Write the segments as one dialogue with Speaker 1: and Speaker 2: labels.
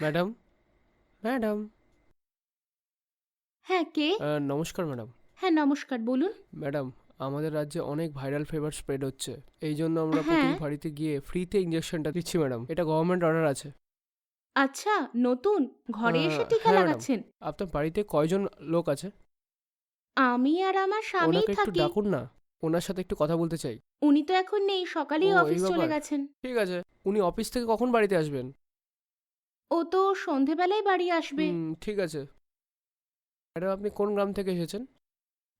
Speaker 1: Madam? Madam?
Speaker 2: হ্যাঁ কে?
Speaker 1: আহ, নমস্কার madam.
Speaker 2: হ্যাঁ নমস্কার বলুন।
Speaker 1: ম্যাডাম আমাদের রাজ্যে অনেক ভাইরাল ফিভার স্প্রেড হচ্ছে। এই জন্য আমরা
Speaker 2: হ্যাঁ।
Speaker 1: প্রতি বাড়িতে গিয়ে ফ্রিতে ইঞ্জেকশনটা দিচ্ছি ম্যাডাম। এটা গভর্নমেন্ট অর্ডার আছে।
Speaker 2: আচ্ছা নতুন? ঘরে এসে টিকা
Speaker 1: হ্যাঁ, ম্যাডাম।
Speaker 2: লাগাচ্ছেন?
Speaker 1: আপনার বাড়িতে কয়জন লোক আছে?
Speaker 2: আমি আর আমার স্বামী
Speaker 1: ওনাকে একটু
Speaker 2: থাকি।
Speaker 1: ডাকুন না। ওনার সাথে একটু কথা বলতে চাই।
Speaker 2: উনি তো এখন নেই সকালেই
Speaker 1: ও, এই
Speaker 2: অফিস চলে
Speaker 1: ব্যাপার।
Speaker 2: গেছেন।
Speaker 1: ঠিক আছে। উনি অফিস থেকে কখন বাড়িতে আসবেন?
Speaker 2: ও তো সন্ধেবেলায় বাড়ি আসবে।
Speaker 1: হুম, ঠিক আছে। ম্যাডাম আপনি কোন গ্রাম থেকে এসেছেন?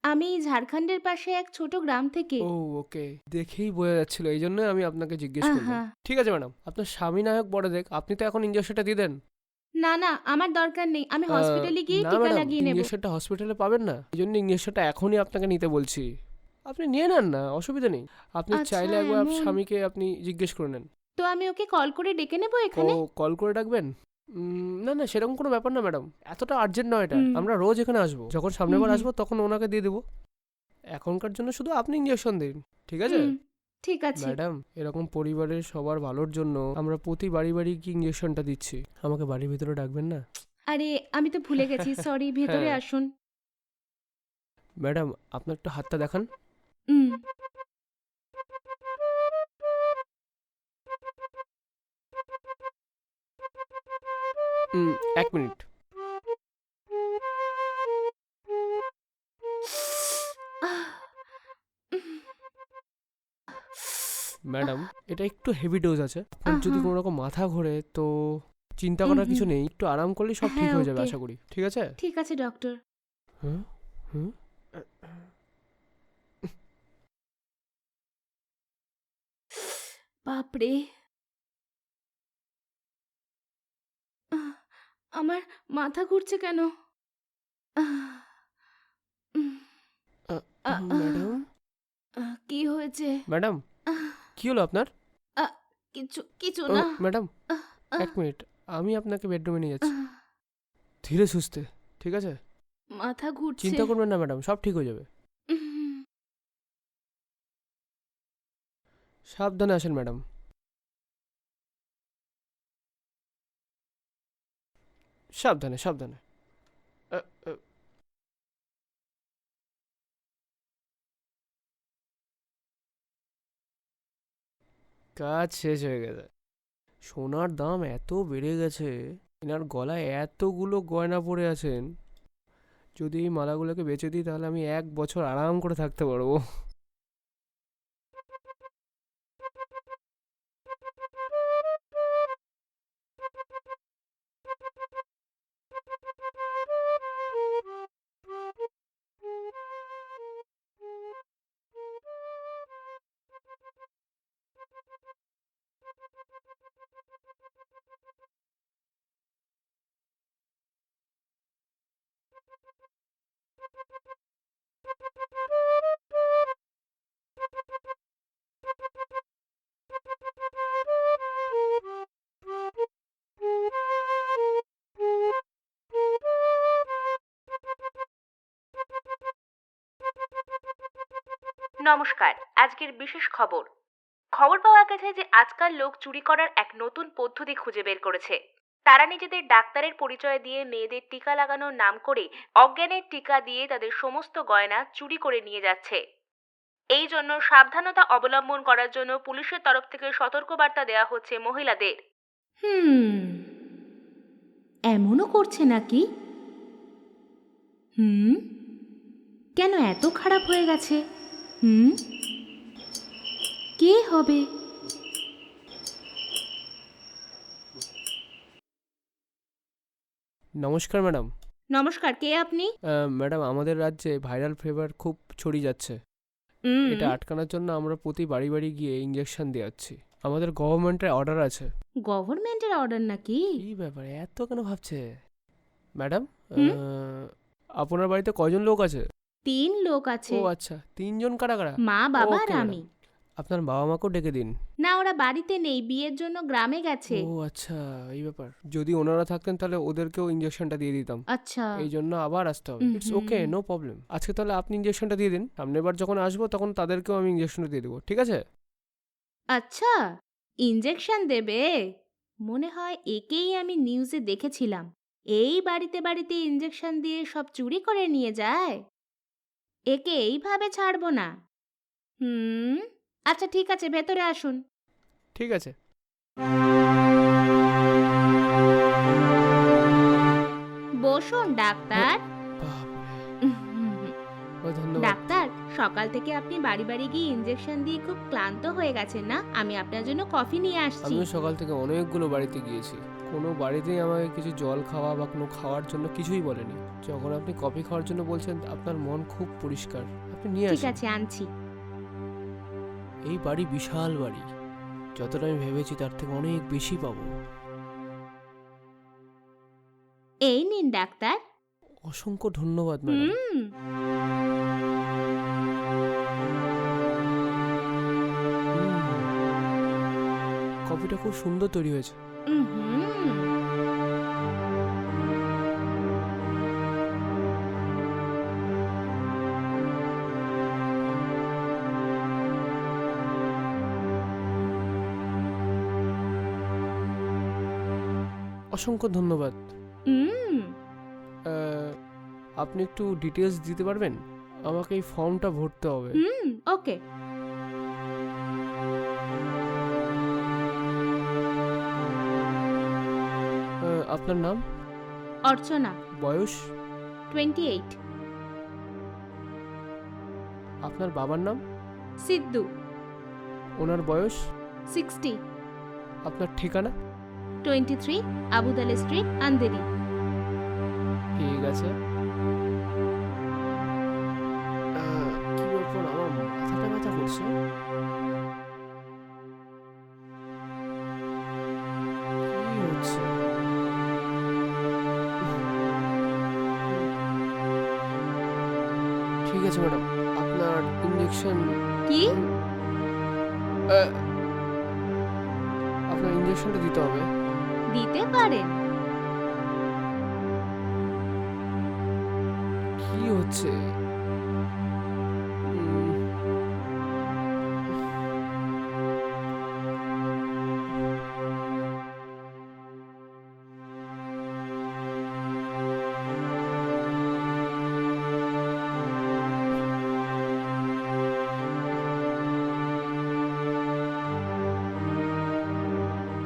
Speaker 2: আমি ঝাড়খণ্ডের পাশে এক ছোট গ্রাম থেকে।
Speaker 1: ও ওকে। দেখেই বোঝা যাচ্ছিল এই জন্যই আমি আপনাকে জিজ্ঞেস করলাম।
Speaker 2: আহা,
Speaker 1: ঠিক আছে ম্যাডাম। আপনার স্বামী নায়ক বড় দেখ আপনি তো এখন ইঞ্জেকশনটা দিয়ে দেন।
Speaker 2: না না আমার দরকার নেই। আমি
Speaker 1: আহ,
Speaker 2: হসপিটালে গিয়ে
Speaker 1: না
Speaker 2: টিকা
Speaker 1: ম্যাডাম,
Speaker 2: লাগিয়ে নেব।
Speaker 1: ইঞ্জেকশনটা হসপিটালে পাবেন না। এই জন্য ইঞ্জেকশনটা এখনই আপনাকে নিতে বলছি। আপনি নিয়ে নেন না অসুবিধা নেই। আপনি
Speaker 2: আচ্ছা,
Speaker 1: চাইলে একবার
Speaker 2: এমন।
Speaker 1: স্বামীকে আপনি জিজ্ঞেস করে নেন।
Speaker 2: তো আমি ওকে কল করে ডেকে নেব
Speaker 1: ও কল করে ডাকবেন? উম, না না সেরকম কোনো ব্যাপার না ম্যাডাম। এতটা আর্জেন্ট নয় এটা।
Speaker 2: হুম।
Speaker 1: আমরা রোজ এখানে আসব। যখন সামনের বার
Speaker 2: হুম।
Speaker 1: আসব তখন ওনাকে দিয়ে দেবো। এখনকার জন্য শুধু আপনি ইঞ্জেকশন দিন ঠিক আছে?
Speaker 2: হুম, ঠিক আছে।
Speaker 1: ম্যাডাম এরকম পরিবারের সবার ভালোর জন্য আমরা প্রতি বাড়ি বাড়ি কি ইঞ্জেকশনটা দিচ্ছি? আমাকে বাড়ির ভিতরে ডাকবেন না?
Speaker 2: আরে আমি তো ভুলে গেছি সরি ভেতরে
Speaker 1: হ্যাঁ।
Speaker 2: আসুন।
Speaker 1: ম্যাডাম আপনার একটু হাতটা দেখান।
Speaker 2: হুম।
Speaker 1: এক মিনিট। ম্যাডাম এটা একটু হেভি ডোজ আছে। যদি কোনো রকম মাথা ঘোরে তো চিন্তা করার কিছু নেই। একটু আরাম করলেই সব ঠিক
Speaker 2: হ্যাঁ,
Speaker 1: হয়ে যাবে আশা করি। ঠিক আছে?
Speaker 2: ঠিক আছে ডক্টর
Speaker 1: হুম হুম।
Speaker 2: বাপরে। আমার মাথা ঘুরছে কেন?
Speaker 1: ম্যাডাম?
Speaker 2: কি হয়েছে?
Speaker 1: ম্যাডাম কি হলো আপনার?
Speaker 2: কিছু কিছু না।
Speaker 1: ম্যাডাম এক মিনিট আমি আপনাকে বেডরুমে নিয়ে যাচ্ছি। ধীরে সুস্থে ঠিক আছে?
Speaker 2: মাথা ঘুরছে।
Speaker 1: চিন্তা করবেন না ম্যাডাম সব ঠিক হয়ে যাবে। সাবধানে আসেন ম্যাডাম। সাবধানে সাবধানে। কাজ শেষ হয়ে গেছে। সোনার দাম এত বেড়ে গেছে এনার গলায় এতগুলো গয়না পরে আছেন। যদি এই মালাগুলোকে বেচে দিই তাহলে আমি এক বছর আরাম করে থাকতে পারব।
Speaker 3: নমস্কার, আজকের বিশেষ খবর। খবর পাওয়া গেছে যে আজকাল লোক চুরি করার এক নতুন পদ্ধতি খুঁজে বের করেছে। তারা নিজেদের ডাক্তারের পরিচয় দিয়ে মেয়েদের টিকা লাগানোর নাম করে অজ্ঞানের টিকা দিয়ে তাদের সমস্ত গয়না চুরি করে নিয়ে যাচ্ছে। এই জন্য সাবধানতা অবলম্বন করার জন্য পুলিশের তরফ থেকে সতর্কবার্তা দেওয়া হচ্ছে মহিলাদের।
Speaker 2: হুম। এমনও করছে নাকি? হুম? কেন এত খারাপ হয়ে গেছে? হুম? কে হবে?
Speaker 1: নমস্কার ম্যাডাম।
Speaker 2: নমস্কার কে আপনি?
Speaker 1: ম্যাডাম আমাদের রাজ্যে ভাইরাল ফিভার খুব ছড়িয়ে যাচ্ছে। এটা আটকানোর জন্য আমরা প্রতি বাড়ি বাড়ি গিয়ে ইঞ্জেকশন দিয়াচ্ছি আমাদের গভর্নমেন্টের অর্ডার আছে।
Speaker 2: গভর্নমেন্টের অর্ডার নাকি?
Speaker 1: কি ব্যাপার এত কেন ভাবছে? ম্যাডাম আপনার বাড়িতে কয়জন লোক আছে?
Speaker 2: তিন লোক আছে।
Speaker 1: ও আচ্ছা তিনজন কারা কারা?
Speaker 2: মা বাবা আর আমি।
Speaker 1: আপনার বাবা মাকেও ডেকে দিন।
Speaker 2: না ওরা বাড়িতে নেই বিয়ের জন্য গ্রামে গেছে।
Speaker 1: ও আচ্ছা এই ব্যাপার। যদি ওনারা থাকতেন তাহলে ওদেরকেও ইঞ্জেকশনটা দিয়ে দিতাম।
Speaker 2: আচ্ছা।
Speaker 1: এই জন্য আবার আসতে হবে। ইটস ওকে নো প্রবলেম আজকে তাহলে আপনি ইঞ্জেকশনটা দিয়ে দিন। সামনের বার যখন আসব তখন তাদেরকেও আমি ইঞ্জেকশনটা দিয়ে দেবো। ঠিক আছে?
Speaker 2: আচ্ছা ইঞ্জেকশন দেবে? মনে হয় একেই আমি নিউজে দেখেছিলাম। এই বাড়িতে বাড়িতে ইঞ্জেকশন দিয়ে সব চুরি করে নিয়ে যায়। একে এইভাবে ছাড়বো না। হুম? আচ্ছা ঠিক আছে ভেতরে আসুন।
Speaker 1: ঠিক আছে।
Speaker 2: বসুন ডাক্তার।
Speaker 1: ও ধন্যবাদ।
Speaker 2: ডাক্তার সকাল থেকে আপনি বাড়ি বাড়ি গিয়ে ইঞ্জেকশন দিয়ে খুব ক্লান্ত হয়ে গেছেন না? আমি আপনার জন্য কফি নিয়ে আসছি।
Speaker 1: আমিও সকাল থেকে অনেকগুলো বাড়িতে গিয়েছি। কোনো বাড়িতেই আমাকে কিছু জল খাওয়া বা কোনো খাওয়ার জন্য কিছুই বলেনি। যখন আপনি কফি খাওয়ার জন্য বলছেন আপনার মন খুব পরিষ্কার। আপনি নিয়ে
Speaker 2: ঠিক
Speaker 1: আসুন।
Speaker 2: আছে আনছি।
Speaker 1: এই বাড়ি বিশাল বাড়ি। যতটা আমি ভেবেছি তার থেকে অনেক বেশি পাবো।
Speaker 2: এই নিন ডাক্তার।
Speaker 1: অসংখ্য ধন্যবাদ ম্যাডাম।
Speaker 2: হুম।
Speaker 1: কফিটা খুব সুন্দর তৈরি হয়েছে।
Speaker 2: হুম।
Speaker 1: অসংখ্য ধন্যবাদ।
Speaker 2: হুম।
Speaker 1: আপনি একটু ডিটেলস দিতে পারবেন? আমাকে এই ফর্মটা ভরতে হবে।
Speaker 2: হুম ওকে
Speaker 1: আপনার নাম?
Speaker 2: অর্চনা।
Speaker 1: বয়স?
Speaker 2: টোয়েন্টি এইট
Speaker 1: আপনার বাবার নাম?
Speaker 2: সিদ্ধু।
Speaker 1: ওনার বয়স?
Speaker 2: সিক্সটি
Speaker 1: আপনার ঠিকানা?
Speaker 2: টোয়েন্টি থ্রি আবুদালে স্ট্রিট আন্দেরি।
Speaker 1: ঠিক আছে। কি ব্যাপার আমার মাথাটা ব্যথা করছে। ঠিক আছে ম্যাডাম আপনার ইঞ্জেকশন
Speaker 2: কি?
Speaker 1: আপনার ইঞ্জেকশনটা দিতে হবে।
Speaker 2: দিতে পারেন
Speaker 1: কি হচ্ছে? উম,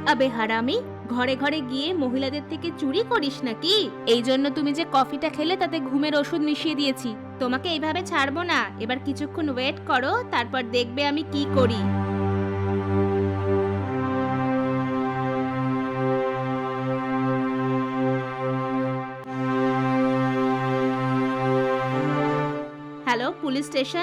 Speaker 2: আবে হারামি ঘরে ঘরে গিয়ে মহিলাদের থেকে চুরি করিস নাকি? এই জন্য তুমি যে কফিটা খেলে তাতে ঘুমের ওষুধ মিশিয়ে দিয়েছি। তোমাকে এইভাবে ছাড়বো না। এবার কিছুক্ষণ ওয়েট করো, তারপর দেখবে আমি কি করি। Hello, police station?